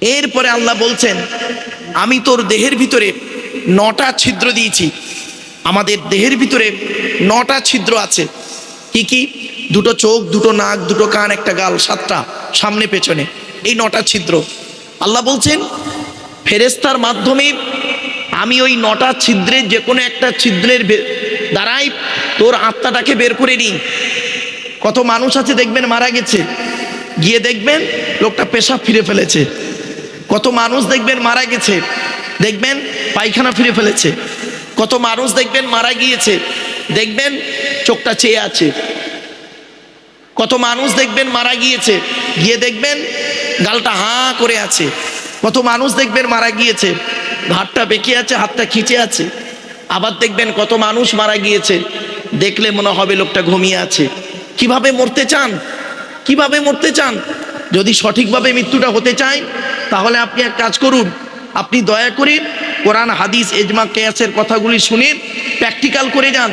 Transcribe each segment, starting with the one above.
এরপরে আল্লাহ বলছেন, আমি তোর দেহের ভিতরে নটা ছিদ্র দিয়েছি। আমাদের দেহের ভিতরে নটা ছিদ্র আছে। কি কি? দুটো চোখ, দুটো নাক, দুটো কান, একটা গাল, সাতটা সামনে পেছনে। এই নটা ছিদ্র। আল্লাহ বলছেন ফেরেস্তার মাধ্যমে আমি ওই নটা ছিদ্রের যে কোনো একটা ছিদ্রের দ্বারাই তোর আত্মাটাকে বের করে নিই। কত মানুষ আছে দেখবেন মারা গেছে। গিয়ে দেখবেন লোকটা পেশাব ফিরে ফেলেছে। কত মানুষ দেখবেন মারা গেছে। দেখবেন পায়খানা ফিরে ফেলেছে। কত মানুষ দেখবেন মারা গিয়েছে। দেখবেন চোখটা চেয়ে আছে। কত মানুষ দেখবেন মারা গিয়েছে। গিয়ে দেখবেন গালটা হাঁ করে আছে। কত মানুষ দেখবেন মারা গিয়েছে। ঘাটটা বেঁকে আছে, হাতটা খিচে আছে। আবার দেখবেন কত মানুষ মারা গিয়েছে। দেখলে মনে হবে লোকটা ঘুমিয়ে আছে। কীভাবে মরতে চান? কীভাবে মরতে চান? যদি সঠিকভাবে মৃত্যুটা হতে চায়, তাহলে আপনি এক কাজ করুন। আপনি দয়া করে কোরআন, হাদিস এজমা কেয়াসের কথাগুলি শুনে প্র্যাকটিক্যাল করে যান।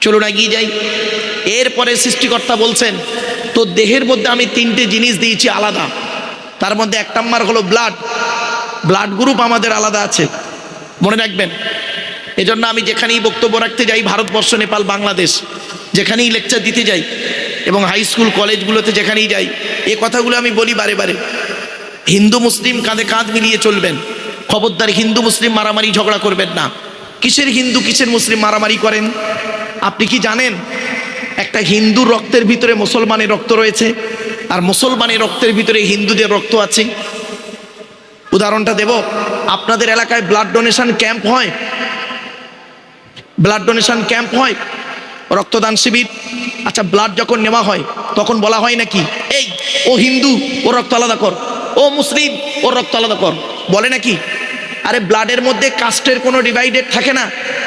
চলুন এগিয়ে যাই। এরপরে সৃষ্টিকর্তা বলছেন তো দেহের মধ্যে আমি তিনটে জিনিস দিয়েছি আলাদা। তার মধ্যে এক নাম্বার হলো ব্লাড ব্লাড গ্রুপ আমাদের আলাদা আছে। মনে রাখবেন, এজন্য আমি যেখানেই বক্তব্য রাখতে যাই, ভারতবর্ষ, নেপাল, বাংলাদেশ, যেখানেই লেকচার দিতে যাই এবং হাই স্কুল কলেজগুলোতে যেখানেই যাই, এ কথাগুলো আমি বলি বারে বারে। হিন্দু, মুসলিম কাঁধে কাঁধ মিলিয়ে চলবেন। খবরদার হিন্দু, মুসলিম মারামারি ঝগড়া করবেন না। কিসের হিন্দু, কিসের মুসলিম মারামারি করেন? আপনি কি জানেন, একটা হিন্দুর রক্তের ভিতরে মুসলমানের রক্ত রয়েছে, আর মুসলমানের রক্তের ভিতরে হিন্দুদের রক্ত আছে? উদাহরণটা দেব, আপনাদের এলাকায় ব্লাড ডোনেশন ক্যাম্প হয়? ব্লাড ডোনেশন ক্যাম্প হয়? রক্তদান শিবির আচ্ছা ব্লাড যখন নেওয়া হয়, তখন বলা হয় নাকি, এই, ও হিন্দু, ওর রক্ত আলাদা কর, ও মুসলিম, ওর রক্ত আলাদা কর। বলে নাকি, আরে ব্লাডের মধ্যে কাস্টের কোনো ডিভাইডেড থাকে না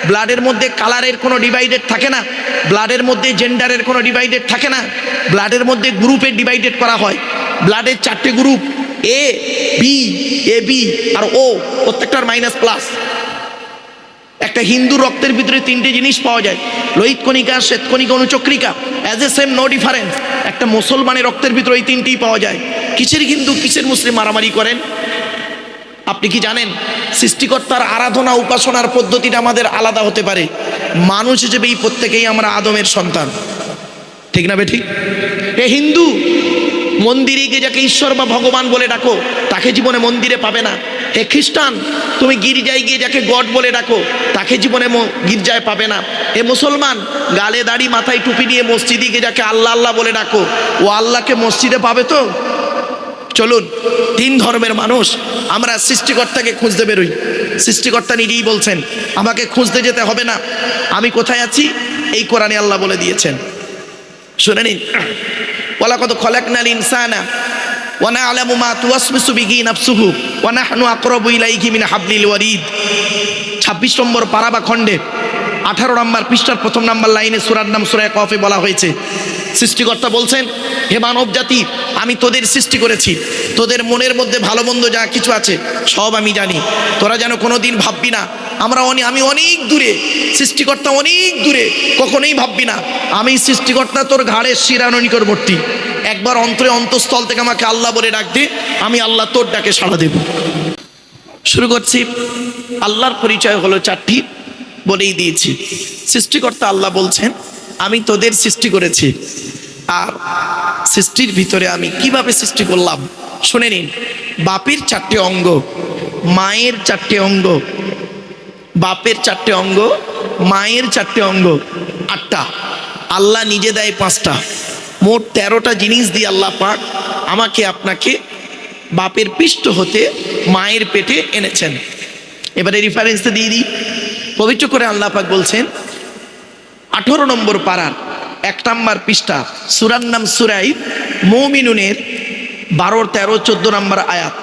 ব্লাডের মধ্যে কালারের কোনো ডিভাইডেড থাকে না ব্লাডের মধ্যে জেন্ডারের কোনো ডিভাইডেড থাকে না ব্লাডের মধ্যে গ্রুপের ডিভাইডেড করা হয় ব্লাডের চারটে group A B A B R O প্রত্যেকটার মাইনাস প্লাস একটা হিন্দু রক্তের ভিতরে তিনটে জিনিস পাওয়া যায়। লোহিত কণিকা, শ্বেতকণিকা, অনুচক্রিকা as a same no difference একটা মুসলমানের রক্তের ভিতরে এই তিনটেই পাওয়া যায়। কিসের হিন্দু, কিসের মুসলিম মারামারি করেন? আপনি কি জানেন, সৃষ্টিকর্তার আরাধনা, উপাসনার পদ্ধতিটা আমাদের আলাদা হতে পারে। মানুষ হিসেবে এই প্রত্যেকেই আমরা আদমের সন্তান। ঠিক না বেঠিক? এ হিন্দু, মন্দিরে গিয়ে যাকে ঈশ্বর বা ভগবান বলে ডাকো, তাকে জীবনে মন্দিরে পাবে না। হে খ্রিস্টান, তুমি গির্জায় গিয়ে যাকে গড বলে ডাকো, তাকে জীবনে গির্জায় পাবে না। এ মুসলমান, গালে দাড়ি, মাথায় টুপি নিয়ে মসজিদে গিয়ে যাকে আল্লাহ আল্লাহ বলে ডাকো, ও আল্লাহকে মসজিদে পাবে তো? চলুন, তিন ধর্মের মানুষ, আমরা সৃষ্টিকর্তাকে খুঁজতে বেরোই। সৃষ্টিকর্তা নিজেই বলছেন, আমাকে খুঁজতে যেতে হবে না। আমি কোথায় আছি? এই কোরআনে আল্লাহ বলে দিয়েছেন। শুনে নিন। ওলা কত খলাকনাল ইনসানা ওয়ানা আলামু মা তুওয়াসমিসু বিহি নাফসুহু। ওয়া নাহনু আকরাবু ইলাইহি মিন হাবলিল ওয়ারিদ 26 নম্বর পারা বা খণ্ডে, আঠারো নম্বর পৃষ্ঠার প্রথম নম্বর লাইনে সুরার নাম সুরায় কফে বলা হয়েছে। সৃষ্টিকর্তা বলছেন, হে মানব জাতি, আমি তোদের সৃষ্টি করেছি। তোদের মনের মধ্যে ভালো মন্দ যা কিছু আছে, সব আমি জানি। তোরা যেন কোনোদিন ভাববি না, আমরা অনেক আমি অনেক দূরে, সৃষ্টিকর্তা অনেক দূরে, কখনোই ভাববি না। আমি সৃষ্টিকর্তা তোর ঘাড়ের শিরানো নিকটবর্তী একবার অন্তরে অন্তঃস্থল থেকে আমাকে আল্লাহ বলে ডাক আমি আল্লাহ তোর ডাকে সাড়া দেব। শুরু করছি। আল্লাহর পরিচয় হলো চারটি বলেই দিয়েছি। সৃষ্টিকর্তা আল্লাহ বলছেন, আমি তোদের সৃষ্টি করেছি। আর সৃষ্টির ভিতরে আমি কীভাবে সৃষ্টি করলাম? শুনে নিন। বাপের চারটে অঙ্গ, মায়ের চারটে অঙ্গ, বাপের চারটে অঙ্গ, মায়ের চারটে অঙ্গ, আটটা। আল্লাহ নিজে দেয় পাঁচটা। মোট তেরোটা জিনিস দিয়ে আল্লাহ পাক আমাকে আপনাকে বাপের পৃষ্ঠ হতে মায়ের পেটে এনেছেন। এবারে রেফারেন্সটা দিয়ে দিই। পবিত্র করে আল্লাহ পাক বলছেন, আঠেরো নম্বর পাড়ার এক নম্বর পৃষ্ঠা সুরান্নাম নাম সুরাই মৌমিনুনের বারো, তেরো, চোদ্দ নম্বর আয়াত।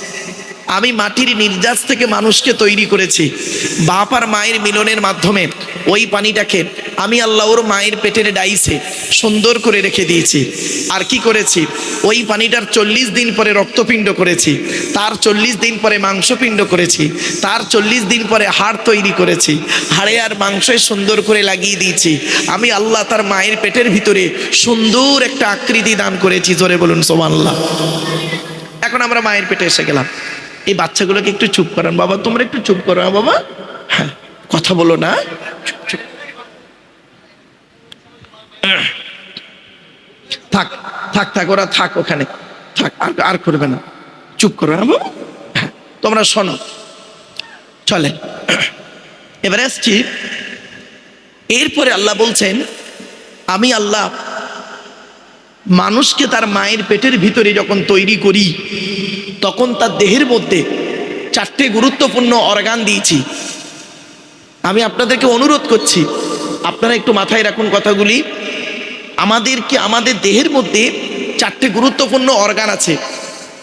আমি মাটির নির্যাস থেকে মানুষকে তৈরি করেছি। বাপ আর মায়ের মিলনের মাধ্যমে ওই পানিটাকে আমি আল্লাহ ওর মায়ের পেটের ডাইসে সুন্দর করে রেখে দিয়েছি। আর কি করেছি? ওই পানিটার চল্লিশ দিন পরে রক্তপিণ্ড করেছি। তার চল্লিশ দিন পরে মাংসপিণ্ড করেছি। তার চল্লিশ দিন পরে হাড় তৈরি করেছি। হাড়ে আর মাংসে সুন্দর করে লাগিয়ে দিয়েছি। আমি আল্লাহ তার মায়ের পেটের ভিতরে সুন্দর একটা আকৃতি দান করেছি। জোরে বলুন সোমাল্লাহ এখন আমরা মায়ের পেটে এসে গেলাম। এই বাচ্চাগুলোকে একটু চুপ করান। বাবা তোমরা একটু চুপ করো হ্যাঁ বাবা? হ্যাঁ কথা বলো না। চুপ, চুপ। থাক থাক থাক ওরা থাক ওখানে। থাক আর আর করবে না। চুপ করো না বাবা? হ্যাঁ, তোমরা শোনো। চলে। এবারে আসছি। এরপরে আল্লাহ বলছেন আমি আল্লাহ মানুষকে তার মায়ের পেটের ভিতরে যখন তৈরি করি তখন তার দেহের মধ্যে চারটে গুরুত্বপূর্ণ অর্গান দিয়েছি। আমি আপনাদেরকে অনুরোধ করছি, আপনারা একটু মাথায় রাখুন কথাগুলি। আমাদেরকে, আমাদের দেহের মধ্যে চারটে গুরুত্বপূর্ণ অর্গান আছে।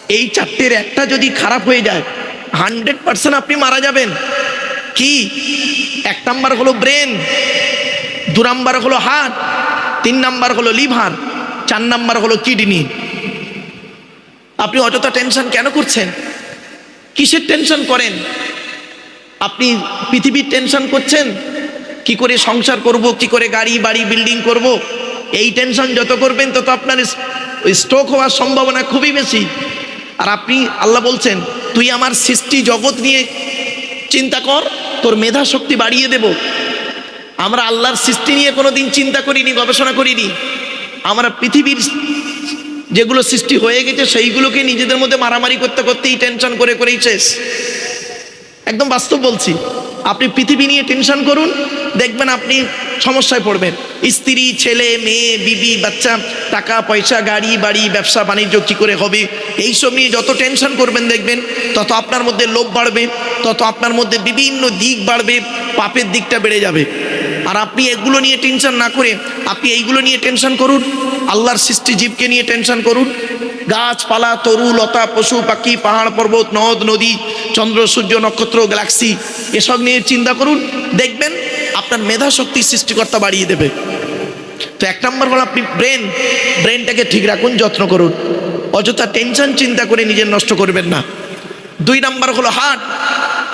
এই চারটের একটা যদি খারাপ হয়ে যায়, হান্ড্রেড পার্সেন্ট আপনি মারা যাবেন। কি? এক নাম্বার হলো ব্রেন, দু নাম্বার হলো হার্ট, তিন নাম্বার হলো লিভার, চার নাম্বার হলো কিডনি। আপনি অযথা টেনশন কেন করছেন? কিসের টেনশন করেন? আপনি পৃথিবীর টেনশন করছেন? কি করে সংসার করব? কি করে গাড়ি, বাড়ি বিল্ডিং করব? এই টেনশন যত করবেন, তত আপনার স্ট্রোক হওয়ার সম্ভাবনা খুবই বেশি। আর আপনি, আল্লাহ বলছেন, তুই আমার সৃষ্টি জগৎ নিয়ে চিন্তা কর, তোর মেধা শক্তি বাড়িয়ে দেব। আমরা আল্লাহর সৃষ্টি নিয়ে কোনো দিন চিন্তা করিনি, গবেষণা করিনি। আমরা পৃথিবীর যেগুলো সৃষ্টি হয়ে গেছে, সেইগুলোকে নিজেদের মধ্যে মারামারি করতে করতেই টেনশন করে করেই শেষ। একদম বাস্তব বলছি। আপনি পৃথিবী নিয়ে টেনশন করুন, দেখবেন আপনি সমস্যায় পড়বেন। স্ত্রী, ছেলে, মেয়ে, বিবি, বাচ্চা, টাকা, পয়সা, গাড়ি, বাড়ি, ব্যবসা, বাণিজ্য, কী করে হবে? এইসব নিয়ে যত টেনশন করবেন, দেখবেন তত আপনার মধ্যে লোভ বাড়বে, তত আপনার মধ্যে বিভিন্ন দিক বাড়বে, পাপের দিকটা বেড়ে যাবে। আর আপনি এগুলো নিয়ে টেনশন না করে আপনি এইগুলো নিয়ে টেনশন করুন। আল্লাহর সৃষ্টি জীবকে নিয়ে টেনশন করুন। গাছপালা, তরু, লতা, পশু, পাখি, পাহাড়, পর্বত, নদ, নদী, চন্দ্র, সূর্য, নক্ষত্র, গ্যালাক্সি, এসব নিয়ে চিন্তা করুন। দেখবেন আপনার মেধা শক্তি সৃষ্টিকর্তা বাড়িয়ে দেবে। তো এক নম্বর হলো আপনি ব্রেন, ব্রেনটাকে ঠিক রাখুন, যত্ন করুন। অযথা টেনশন, চিন্তা করে নিজের নষ্ট করবেন না। দুই নাম্বার হলো হার্ট।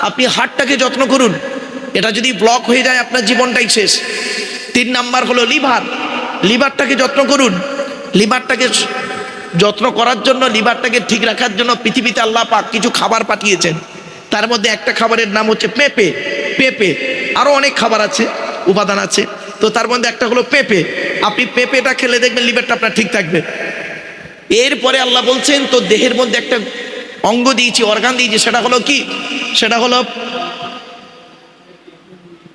আপনি হার্টটাকে যত্ন করুন। এটা যদি ব্লক হয়ে যায়, আপনার জীবনটাই শেষ। তিন নাম্বার হলো লিভার। লিভারটাকে যত্ন করুন। লিভারটাকে যত্ন করার জন্য, লিভারটাকে ঠিক রাখার জন্য পৃথিবীতে আল্লাহ পাক কিছু খাবার পাঠিয়েছেন। তার মধ্যে একটা খাবারের নাম হচ্ছে পেঁপে। পেঁপে। আরও অনেক খাবার আছে, উপাদান আছে। তো তার মধ্যে একটা হলো পেঁপে। আপনি পেঁপেটা খেলে দেখবেন লিভারটা আপনার ঠিক থাকবে। এরপরে আল্লাহ বলছেন তো দেহের মধ্যে একটা অঙ্গ দিয়েছি অর্গান দিয়েছি, সেটা হলো কি? সেটা হলো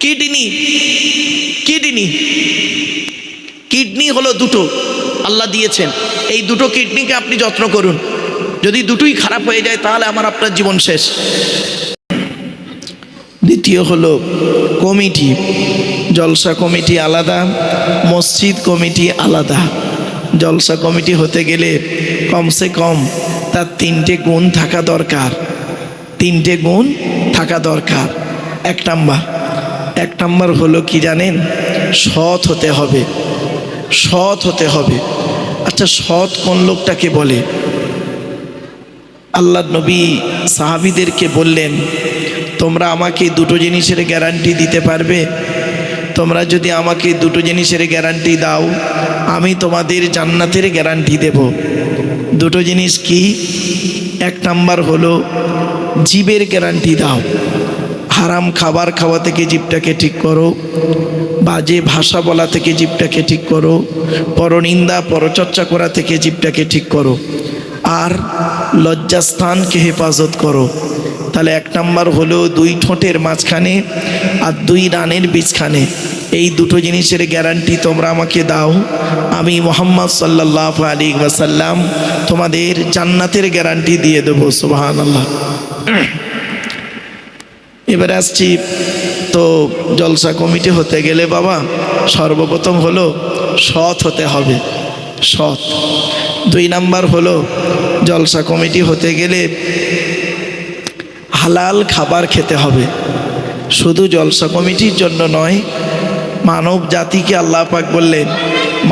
কিডনি। কিডনি। কিডনি হলো দুটো। আল্লাহ দিয়েছেন। এই দুটো কিডনিকে আপনি যত্ন করুন। যদি দুটোই খারাপ হয়ে যায়, তাহলে আমার আপনার জীবন শেষ। দ্বিতীয় হলো কমিটি। জলসা কমিটি আলাদা, মসজিদ কমিটি আলাদা। জলসা কমিটি হতে গেলে কমসে কম তার তিনটে গুণ থাকা দরকার। তিনটে গুণ থাকা দরকার। এক নাম্বার এক নাম্বার হলো কি জানেন? সৎ হতে হবে। সৎ হতে হবে। আচ্ছা সৎ কোন লোকটাকে বলে? আল্লাহ নবী সাহাবিদেরকে বললেন, তোমরা আমাকে দুটো জিনিসের গ্যারান্টি দিতে পারবে? তোমরা যদি আমাকে দুটো জিনিসের গ্যারান্টি দাও, আমি তোমাদের জান্নাতের গ্যারান্টি দেব। দুটো জিনিস কি? এক নাম্বার হলো, জীবের গ্যারান্টি দাও। হারাম খাবার খাওয়া থেকে জীবটাকে ঠিক করো। বাজে ভাষা বলা থেকে জীবটাকে ঠিক করো। পরনিন্দা, পরচর্চা করা থেকে জীবটাকে ঠিক করো। আর লজ্জাস্থানকে হেফাজত করো। তাহলে এক নাম্বার হলো দুই ঠোঁটের মাঝখানে আর দুই রানের বীজখানে। এই দুটো জিনিসের গ্যারান্টি তোমরা আমাকে দাও। আমি মোহাম্মদ সাল্লাহ আলী ওয়াসাল্লাম তোমাদের জান্নাতের গ্যারান্টি দিয়ে দেবো সুবাহান আল্লাহ এবারে আসছি। তো জলসা কমিটি হতে গেলে বাবা, সর্বপ্রথম হলো সৎ হতে হবে। সৎ। দুই নাম্বার হলো জলসা কমিটি হতে গেলে হালাল খাবার খেতে হবে। শুধু জলসা কমিটির জন্য নয়, মানব জাতিকে আল্লাহ পাক বললেন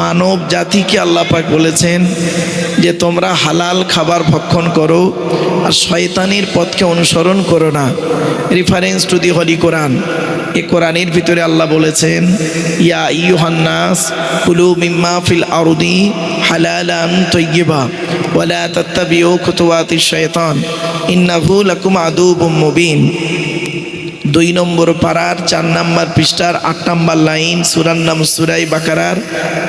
মানব জাতিকে আল্লাহ পাক বলেছেন যে তোমরা হালাল খাবার ভক্ষণ করো আর শয়তানির পথকে অনুসরণ করো না। রেফারেন্স টু দি হলি কোরআন এ কোরআনের ভিতরে আল্লাহ বলেছেন, ইয়া ইউহান্নাস কুলু মিম্মা ফিল আরদি হালালান তৈয়বা ওয়ালা তাত্তাবিউ খুতুওয়াতিশ শয়তান ইন্নাহু লাকুম আদুবুম মুবিন। দুই নম্বর পাড়ার, চার নাম্বার পৃষ্ঠার, আট নাম্বার লাইন, সুরার নাম সুরাই বাকারার,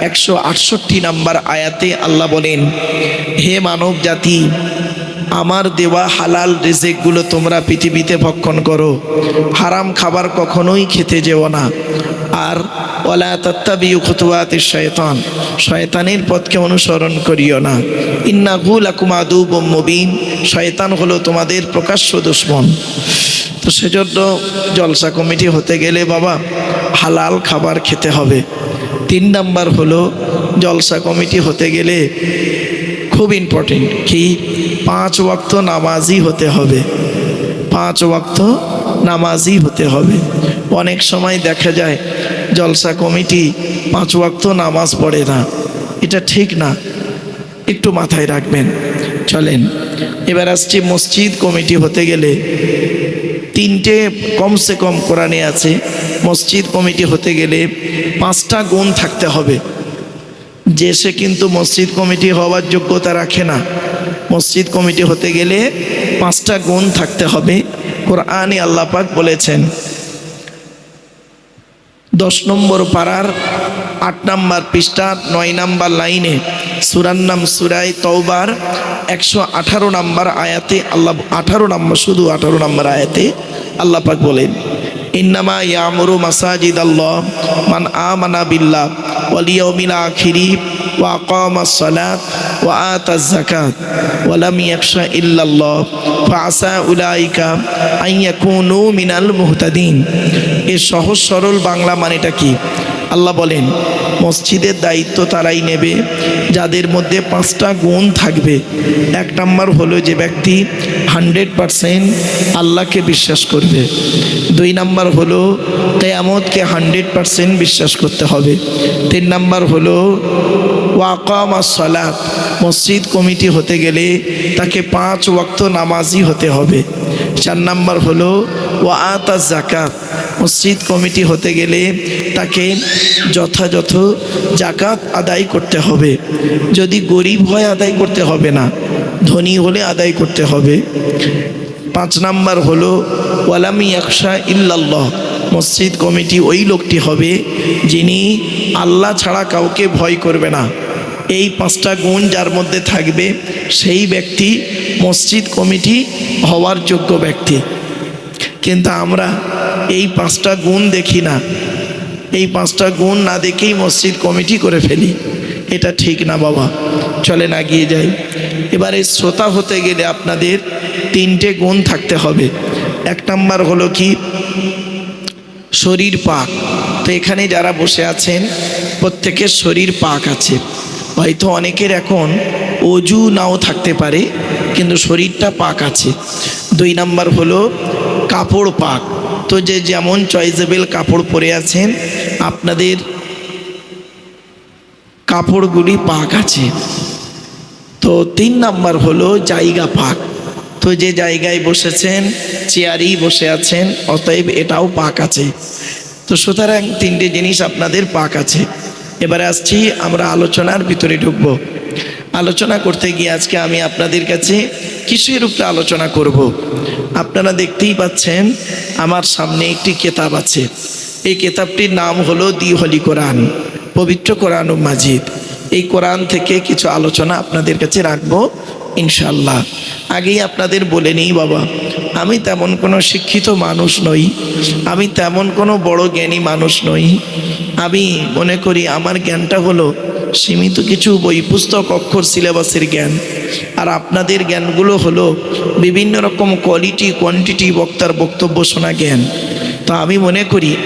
একশো আটষট্টি নাম্বার আয়াতে আল্লাহ বলেন, হে মানব জাতি, আমার দেওয়া হালাল রেজেকগুলো তোমরা পৃথিবীতে ভক্ষণ করো। হারাম খাবার কখনোই খেতে যেও না। আর ওলা তত্তাবিউ খুতুয়াতে শয়তান, শয়তানের পথকে অনুসরণ করিও না। ইন্না গুল আকুমাদু মুবিন, শয়তান হলো তোমাদের প্রকাশ্য দুশ্মন। তো সেজন্য জলসা কমিটি হতে গেলে বাবা হালাল খাবার খেতে হবে। তিন নাম্বার হলো জলসা কমিটি হতে গেলে খুব ইম্পর্টেন্ট কি পাঁচ ওয়াক্ত নামাজি হতে হবে। পাঁচ ওয়াক্ত নামাজি হতে হবে। অনেক সময় দেখা যায় জলসা কমিটি পাঁচ ওয়াক্ত নামাজ পড়ে না। এটা ঠিক না। একটু মাথায় রাখবেন। চলেন, এবার আসছি মসজিদ কমিটি হতে গেলে তিনটে কমসে কম কোরআনে আছে, মসজিদ কমিটি হতে গেলে পাঁচটা গুণ থাকতে হবে। যে সে কিন্তু মসজিদ কমিটি হওয়ার যোগ্যতা রাখে না। মসজিদ কমিটি হতে গেলে পাঁচটা গুণ থাকতে হবে। কোরআনই আল্লাপাক বলেছেন দশ নম্বর পাড়ার আট নম্বর পৃষ্ঠা, নয় নম্বর লাইনে সুরার নাম সুরাই তৌবার একশো আঠারো নম্বর আয়াতে আল্লাহ, আঠারো নম্বর, শুধু আঠারো নম্বর আয়াতে আল্লাহ পাক বলেন, ইন্নামা ইয়ামরু মাসাজিদ আল্লাহ মান আমানা বিল্লাহ। ওয়াল الآخر وأقام ওয়া وآتى الزكاة ওয়া يخش إلا الله فعسى أولئك أن يكونوا উলাইকা المهتدين এর সহজ সরল বাংলা মানেটা কি আল্লাহ বলেন মসজিদের দায়িত্ব তারাই নেবে, যাদের মধ্যে পাঁচটা গুণ থাকবে। এক নম্বর হলো যে ব্যক্তি হান্ড্রেড পারসেন্ট আল্লাহকে বিশ্বাস করবে। দুই নাম্বার হলো কেয়ামতকে হান্ড্রেড পারসেন্ট বিশ্বাস করতে হবে। তিন নাম্বার হলো ওয়াকাম সলাত, মসজিদ কমিটি হতে গেলে তাকে পাঁচ ওয়াক্ত নামাজি হতে হবে। চার নাম্বার হলো ওয়া আতা জাকাত মসজিদ কমিটি হতে গেলে তাকে যথাযথ জাকাত আদায় করতে হবে। যদি গরিব হয় আদায় করতে হবে না, ধনী হলে আদায় করতে হবে। পাঁচ নাম্বার হলো, ওয়ালামি একশা ইল্লাল্লাহ। মসজিদ কমিটি ওই লোকটি হবে যিনি আল্লাহ ছাড়া কাউকে ভয় করবে না। এই পাঁচটা গুণ যার মধ্যে থাকবে, সেই ব্যক্তি মসজিদ কমিটি হওয়ার যোগ্য ব্যক্তি। কিন্তু আমরা এই পাঁচটা গুণ দেখি না। এই পাঁচটা গুণ না দেখেই মসজিদ কমিটি করে ফেলি। এটা ঠিক না বাবা। চলেন এগিয়ে যাই। এবারে শ্রোতা হতে গেলে আপনাদের তিনটে গুণ থাকতে হবে। এক নাম্বার হলো কি? শরীর পাক। তো এখানে যারা বসে আছেন, প্রত্যেকের শরীর পাক আছে। হয়তো অনেকের এখন অজু নাও থাকতে পারে, কিন্তু শরীরটা পাক আছে। দুই নাম্বার হলো কাপড় পাক। তো যে যেমন চয়েজেবল কাপড় পরে আছেন, আপনাদের কাপড়গুলি পাক আছে। তো তিন নাম্বার হলো জায়গা পাক। তো যে জায়গায় বসেছেন, চেয়ারেই বসে আছেন, অতএব এটাও পাক আছে। তো সুতরাং তিনটে জিনিস আপনাদের পাক আছে। এবারে আসছি, আমরা আলোচনার ভিতরে ঢুকব। আলোচনা করতে গিয়ে আজকে আমি আপনাদের কাছে কিসের উপরে আলোচনা করব। আপনারা দেখতেই পাচ্ছেন আমার সামনে একটি কেতাব আছে। এই কেতাবটির নাম হলো দিহলি কোরআন, পবিত্র কোরআন মাজিদ। এই কোরআন থেকে কিছু আলোচনা আপনাদের কাছে রাখব ইনশাল্লাহ আগেই আপনাদের বলে নিই, বাবা, আমি তেমন কোনো শিক্ষিত মানুষ নই, আমি তেমন কোনো বড় জ্ঞানী মানুষ নই। আমি মনে করি আমার জ্ঞানটা হলো সীমিত কিছু বই, পুস্তক, অক্ষর, সিলেবাসের জ্ঞান। আর আপনাদের জ্ঞানগুলো হলো বিভিন্ন রকম কোয়ালিটি কোয়ান্টিটি বক্তার বক্তব্য শোনা জ্ঞান। তো আমি মনে করি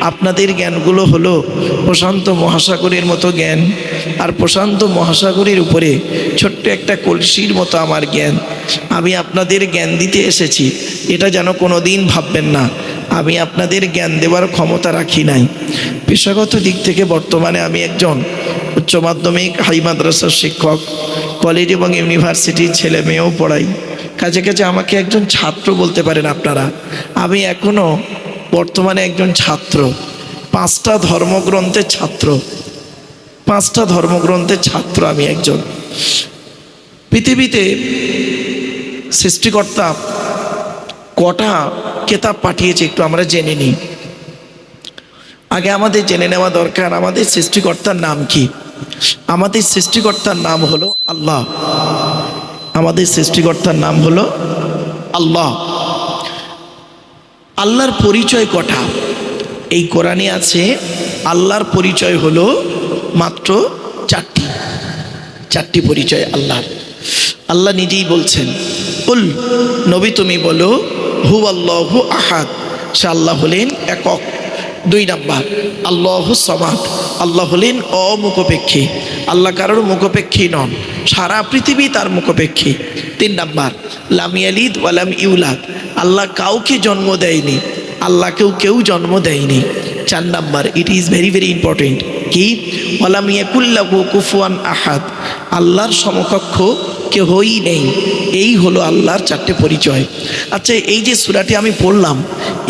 আপনাদের জ্ঞানগুলো হলো প্রশান্ত মহাসাগরের মতো জ্ঞান। আর প্রশান্ত মহাসাগরের উপরে ছোট্ট একটা কলসির মতো আমার জ্ঞান। আমি আপনাদের জ্ঞান দিতে এসেছি, এটা যেন কোনো দিন ভাববেন না। আমি আপনাদের জ্ঞান দেওয়ার ক্ষমতা রাখি নাই। পেশাগত দিক থেকে বর্তমানে আমি একজন উচ্চ মাধ্যমিক, হাই মাদ্রাসার শিক্ষক, কলেজ এবং ইউনিভার্সিটির ছেলে মেয়েও পড়াই। কাছে কাছে আমাকে একজন ছাত্র বলতে পারেন আপনারা। আমি এখনও বর্তমানে একজন ছাত্র। পাঁচটা ধর্মগ্রন্থের ছাত্র। পাঁচটা ধর্মগ্রন্থের ছাত্র আমি একজন। পৃথিবীতে সৃষ্টিকর্তা কটা কেতাব পাঠিয়েছে একটু আমরা জেনে নিই। আগে আমাদের জেনে নেওয়া দরকার, আমাদের সৃষ্টিকর্তার নাম কি? আমাদের সৃষ্টিকর্তার নাম হলো আল্লাহ। আমাদের সৃষ্টিকর্তার নাম হলো আল্লাহ। আল্লাহর পরিচয় কটা? এই কোরআনে আছে, আল্লাহর পরিচয় হলো মাত্র চারটি। চারটি পরিচয় আল্লাহর আল্লাহ নিজেই বলছেন, উল, নবী তুমি বলো হু আল্লাহ আহাদ। সে আল্লাহ হলেন একক। দুই নাম্বার, আল্লাহ সমাদ, আল্লাহ হলেন অমুখপেক্ষী। আল্লাহ কারোর মুখপেক্ষী নন, সারা পৃথিবী তার মুখপেক্ষী। তিন নাম্বার লামিয়ালিদ ওয়ালাম ইউলাদ, আল্লাহ কাউকে জন্ম দেয়নি আল্লাহকেও কেউ জন্ম দেয়নি। চার number it is very very important কি? ওয়ালাম ইয়াকুল্লাহু কুফুয়ান আহাদ, আল্লাহর সমকক্ষ কেহই নেই। এই হলো আল্লাহর চারটে পরিচয়। আচ্ছা এই যে সুরাটি আমি পড়লাম,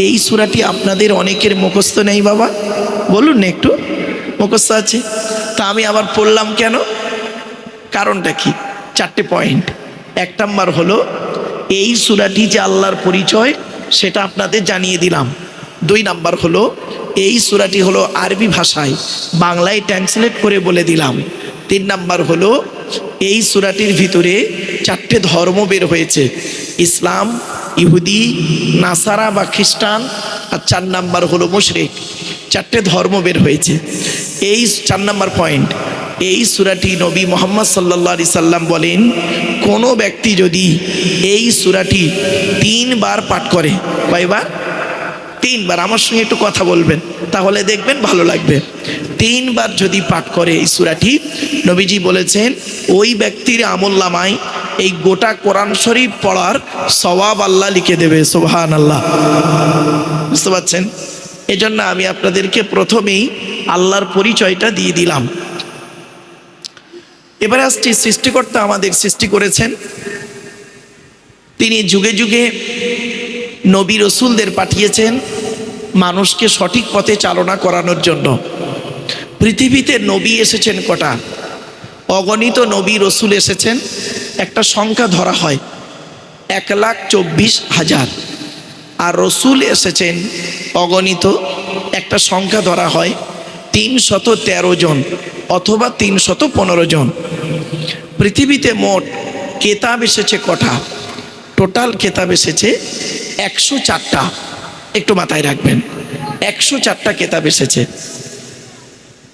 এই সুরাটি আপনাদের অনেকের মুখস্থ নেই বাবা? বলুন না একটু, মুখস্থ আছে? তা আমি আবার পড়লাম কেন? কারণটা কি? চারটে পয়েন্ট। এক নাম্বার হলো, এই সুরাটি যে আল্লাহর পরিচয়, সেটা আপনাদের জানিয়ে দিলাম। দুই নাম্বার হলো, এই সুরাটি হলো আরবি ভাষায়, বাংলায় ট্রান্সলেট করে বলে দিলাম। তিন নাম্বার হলো, এই সুরাটির ভিতরে চারটে ধর্ম বের হয়েছে। ইসলাম, ইহুদি, নাসারা বা খ্রিস্টান, আর চার নাম্বার হলো মুশরিক। চারটে ধর্ম বের হয়েছে। এই চার নাম্বার পয়েন্ট, এই সুরাটি নবী মোহাম্মদ সাল্লা সাল্লাম বলেন, কোনো ব্যক্তি যদি এই সুরাটি তিনবার পাঠ করে, কয়বার? তিনবার আমার সঙ্গে একটু কথা বলবেন, তাহলে দেখবেন ভালো লাগবে। তিনবার যদি পাঠ করে এই সুরাটি, নবীজি বলেছেন, ওই ব্যক্তির আমল্লামায় এই গোটা কোরআন শরীফ পড়ার সওয়াব আল্লাহ লিখে দেবে সোহান আল্লাহ বুঝতে পারছেন? এজন্য আমি আপনাদেরকে প্রথমেই আল্লাহর পরিচয়টা দিয়ে দিলাম। এবারে আসছি, সৃষ্টিকর্তা আমাদের সৃষ্টি করেছেন। তিনি যুগে যুগে নবী রসুলদের পাঠিয়েছেন মানুষকে সঠিক পথে চালনা করানোর জন্য। পৃথিবীতে নবী এসেছেন কটা? অগণিত নবী রসুল এসেছেন। একটা সংখ্যা ধরা হয়, এক লাখ চব্বিশ হাজার। আর রসুল এসেছেন অগণিত, একটা সংখ্যা ধরা হয় তিনশত তেরো জন অথবা তিনশত পনেরো জন। পৃথিবীতে মোট কেতাব এসেছে কটা? টোটাল কেতাব এসেছে একশো চারটা। একটু মাথায় রাখবেন। একশো চারটা কেতাব এসেছে।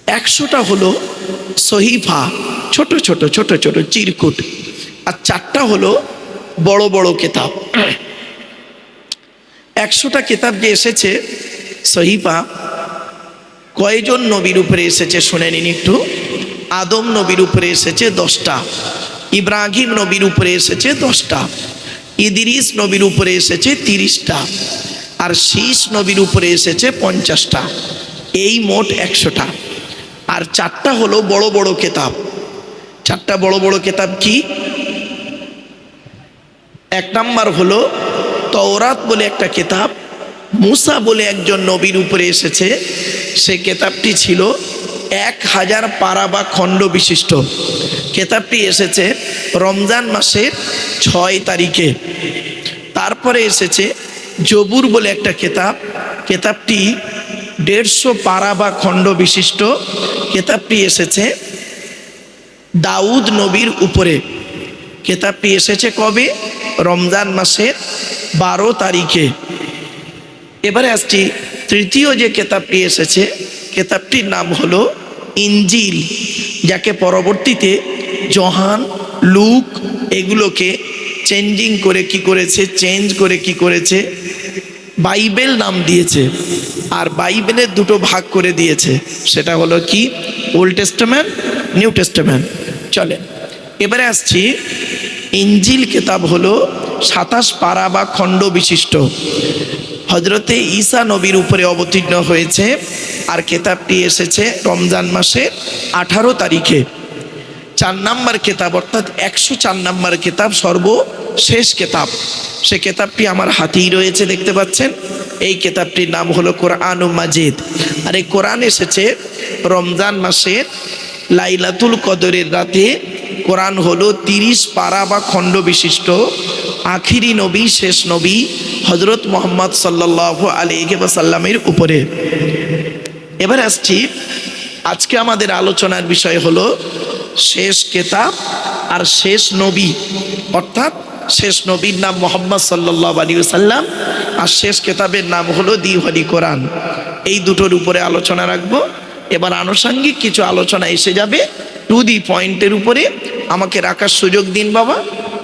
একশোটা হলো সহিফা, ছোট ছোট ছোট ছোট, চিরকুট। আর চারটা হলো বড় বড় কেতাব। একশোটা কেতাব যে এসেছে, সহিফা, কয়জন নবীর উপরে এসেছে শুনে নিন একটু? আদম নবীর উপরে এসেছে দশটা। ইব্রাহিম নবীর উপরে এসেছে দশটা। ইদিরিস নবীর উপরে এসেছে তিরিশটা আর শীষ নবীর উপরে এসেছে পঞ্চাশটা। এই মোট একশোটা। আর চারটা হলো বড় বড় কেতাব। চারটা বড় বড় কেতাব কি? এক নাম্বার হলো তওরাত বলে একটা কেতাব। মুসা বলে একজন নবীর উপরে এসেছে। সে কেতাবটি ছিল এক হাজার পারা বা খণ্ড বিশিষ্ট। কেতাবটি এসেছে রমজান মাসের ছয় তারিখে। তারপরে এসেছে জবুর বলে একটা কেতাব। কেতাবটি দেড়শো পারা বা খণ্ড বিশিষ্ট। কেতাবটি এসেছে দাউদ নবীর উপরে। কেতাবটি এসেছে কবে? রমজান মাসের বারো তারিখে। এবারে আসছি তৃতীয় যে কেতাবটি এসেছে, কেতাবটির নাম হলো ইঞ্জিল যাকে পরবর্তীতে জহান, লুক এগুলোকে চেঞ্জিং করে কি করেছে চেঞ্জ করে কি করেছে, বাইবেল নাম দিয়েছে আর বাইবেলের দুটো ভাগ করে দিয়েছে। সেটা হলো কি? ওল্ড টেস্টামেন্ট নিউ টেস্টামেন্ট চলে, এবারে আসছি, ইঞ্জিল কেতাব হলো সাতাশ পারা বা খণ্ড বিশিষ্ট। হজরতে ঈসা নবীর উপরে অবতীর্ণ হয়েছে আর কেতাবটি এসেছে রমজান মাসে আঠারো তারিখে। চার নাম্বার কেতাব, অর্থাৎ একশো চার নাম্বার কেতাব, সর্বশেষ কেতাব। সে কেতাবটি আমার হাতেই রয়েছে, দেখতে পাচ্ছেন? এই কেতাবটির নাম হলো কোরআন ও মাজিদ। আর এই কোরআন এসেছে রমজান মাসের লাইলাতুল কদরের রাতে। কোরআন হলো তিরিশ পারা বা খণ্ড বিশিষ্ট। আখিরি নবী, শেষ নবী হজরত মোহাম্মদ সাল্লাহ সাল্লামের উপরে। এবার আসছি। আজকে আমাদের আলোচনার বিষয় হলো শেষ কেতাব আর শেষ নবী। অর্থাৎ শেষ নবীর নাম মোহাম্মদ সাল্লাহ আলী সাল্লাম আর শেষ কেতাবের নাম হলো দিওয়ালি কোরআন। এই দুটোর উপরে আলোচনা রাখব। এবার আনুষঙ্গিক কিছু আলোচনা এসে যাবে। টু দি পয়েন্টের উপরে আমাকে রাখার সুযোগ দিন বাবা।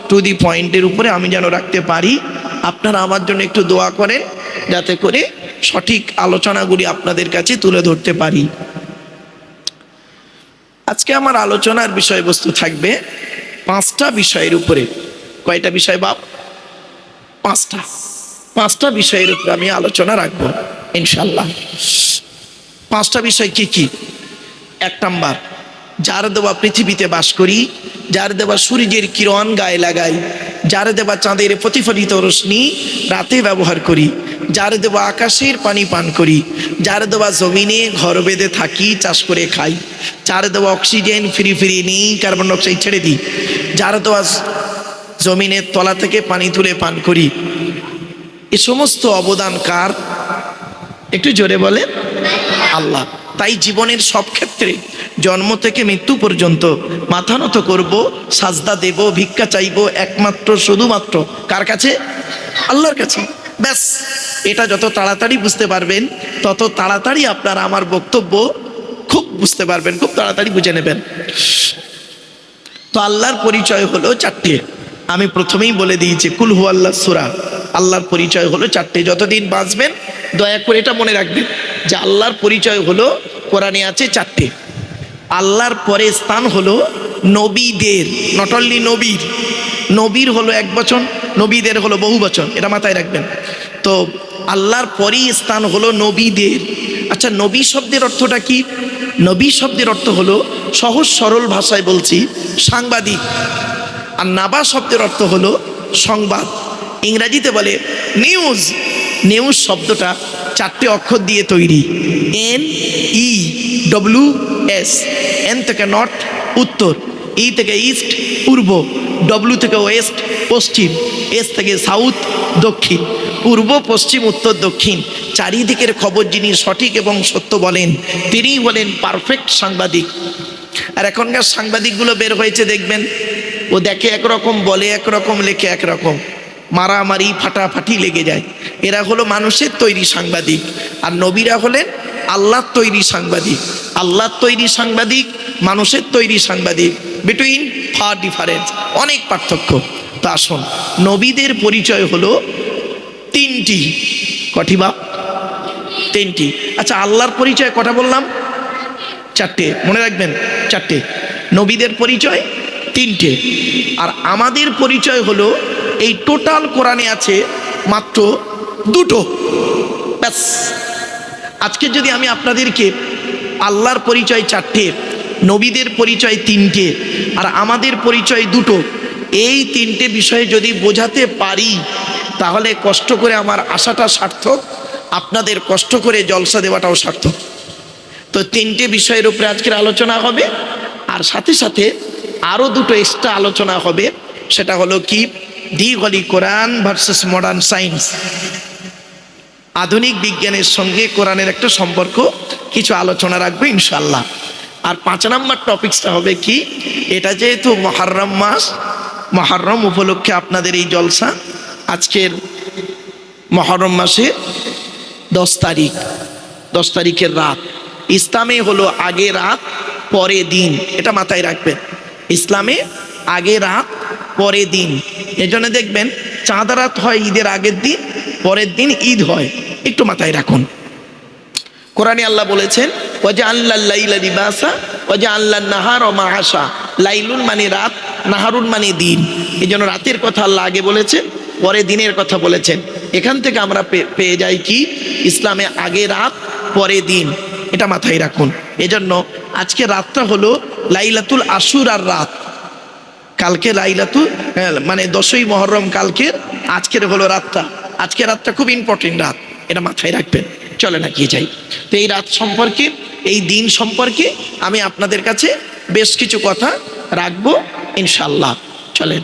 টু দি পয়েন্টের উপরে আমি যেন রাখতে পারি। আপনারা আমার জন্য একটু দোয়া করেন যাতে করে সঠিক আলোচনাগুলি আপনাদের কাছে তুলে ধরতে পারি। আজকে আমার আলোচনার বিষয়বস্তু থাকবে পাঁচটা বিষয়ের উপরে। কয়টা বিষয় বাপ? পাঁচটা। পাঁচটা বিষয়ের উপরে আমি আলোচনা রাখব ইনশাল্লাহ পাঁচটা বিষয় কি কি? এক নাম্বার, যার দেওয়া পৃথিবীতে বাস করি, যার দেওয়া সূর্যের কিরণ গায়ে লাগাই, যার দেওয়া চাঁদের প্রতিফলিত রশ্মি রাতে ব্যবহার করি যার দেওয়া আকাশের পানি পান করি, যার দেওয়া জমিনে ঘর বেঁধে থাকি, চাষ করে খাই। যার দেওয়া অক্সিজেন ফ্রি ফ্রি নিই, কার্বন ডাইঅক্সাইড ছেড়ে দিই। যার দেওয়া জমিনের তলা থেকে পানি তুলে পান করি। এ সমস্ত অবদান কার? একটু জোরে বলে, আল্লাহ। তাই জীবনের সব ক্ষেত্রে জন্ম থেকে মৃত্যু পর্যন্ত মাথা নত করব, সাজদা দেব, ভিক্ষা চাইব, একমাত্র, শুধুমাত্র কার কাছে? আল্লাহর কাছে। ব্যাস। এটা যত তাড়াতাড়ি বুঝতে পারবেন, তত তাড়াতাড়ি আপনারা আমার বক্তব্য খুব বুঝতে পারবেন, খুব তাড়াতাড়ি বুঝে নেবেন। তো আল্লাহর পরিচয় হলো চারটে। আমি প্রথমেই বলে দিয়েছি কুলহু আল্লাহ সুরা। আল্লাহর পরিচয় হলো চারটে। যতদিন বাঁচবেন, দয়া করে এটা মনে রাখবেন যে আল্লাহর পরিচয় হলো, কোরআনে আছে চারটে। আল্লাহর পরে স্থান হলো নবীদের নট অনলি নবীর। নবীর হলো এক বচন, নবীদের হলো বহু বচন। এটা মাথায় রাখবেন। তো আল্লাহর পরেই স্থান হলো নবীদের। আচ্ছা নবী শব্দের অর্থটা কি? নবী শব্দের অর্থ হলো সহজ সরল ভাষায় বলছি, সাংবাদিক। আর নাবা শব্দের অর্থ হলো সংবাদ। ইংরাজিতে বলে নিউজ নিউজ শব্দটা চারটে অক্ষর দিয়ে তৈরি। N E W S N থেকে নর্থ উত্তর। ই থেকে ইস্ট পূর্ব। ডব্লু থেকে ওয়েস্ট পশ্চিম। এস থেকে সাউথ দক্ষিণ। পূর্ব, পশ্চিম, উত্তর, দক্ষিণ। চারিদিকের খবর যিনি সঠিক এবং সত্য বলেন, তিনিই বলেন পারফেক্ট সাংবাদিক। আর এখনকার সাংবাদিকগুলো বের হয়েছে, দেখবেন, ও দেখে একরকম, বলে একরকম, লেখে একরকম। মারামারি, ফাটাফাটি লেগে যায়। এরা হলো মানুষের তৈরি সাংবাদিক। আর নবীরা হলেন আল্লাহর তৈরি সাংবাদিক। আল্লাহর তৈরি সাংবাদিক, মানুষের তৈরি সাংবাদিক। বিটুইন ফার ডিফারেন্স অনেক পার্থক্য। তা আসুন, নবীদের পরিচয় হলো তিনটি। কটি বাপ? তিনটি। আচ্ছা আল্লাহর পরিচয় কটা বললাম? চারটে। মনে রাখবেন, চারটে। নবীদের পরিচয়, তিনটে। আর আমাদের পরিচয় হলো, এই টোটাল কোরআনে আছে মাত্র দুটো। ব্যাস। আজকে যদি আমি আপনাদেরকে আল্লাহর পরিচয় চারটে, নবীদের পরিচয় তিনটে, আর আমাদের পরিচয় দুটো, এই তিনটে বিষয়ে যদি বোঝাতে পারি তাহলে কষ্ট করে আমার আশাটা সার্থক, আপনাদের কষ্ট করে জলসা দেওয়াটাও সার্থক। তো তিনটে বিষয়ের উপরে আজকের আলোচনা হবে, আর সাথে সাথে আরও দুটো এক্সট্রা আলোচনা হবে, সেটা হলো কি? দি গলি কোরআন ভার্সেস মডার্ন সায়েন্স আধুনিক বিজ্ঞানের সঙ্গে কোরআনের একটা সম্পর্ক, কিছু আলোচনা রাখব ইনশাল্লাহ আর পাঁচ নম্বর টপিক্সটা হবে কি? এটা যেহেতু মহারম মাস, মহারম উপলক্ষে আপনাদের এই জলসা আজকের মহরম মাসে দশ তারিখ, দশ তারিখের রাত। ইসলামে হলো আগে রাত, পরে দিন। এটা মাথায় রাখবেন। ইসলামে আগে রাত, পরে দিন। এজন্য দেখবেন চাঁদ রাত হয় ঈদের আগের দিন, পরের দিন ঈদ হয়। একটু মাথায় রাখুন। কোরআনে আল্লাহ বলেছেন ওজা আল্লাহ লাইলা ওজা আল্লাহ নাহার ও মাহাসা লাইলুন মানে রাত, নাহারুন মানে দিন। এই জন্য রাতের কথা আল্লাহ আগে বলেছেন পরে দিনের কথা বলেছেন। এখান থেকে আমরা পেয়ে যাই কি? ইসলামে আগে রাত পরে দিন। এটা মাথায় রাখুন। এজন্য আজকে রাতটা হলো লাইলাতুল আশুর আর রাত। কালকে লাইলাতু হ্যাঁ, মানে দশই মহরম কালকের আজকের হলো রাতটা। আজকে রাতটা খুব ইম্পর্টেন্ট রাত। এটা মাথায় রাখবেন। চলে না কি যাই। তো এই রাত সম্পর্কে এই দিন সম্পর্কে আমি আপনাদের কাছে বেশ কিছু কথা রাখব ইনশাল্লাহ চলেন।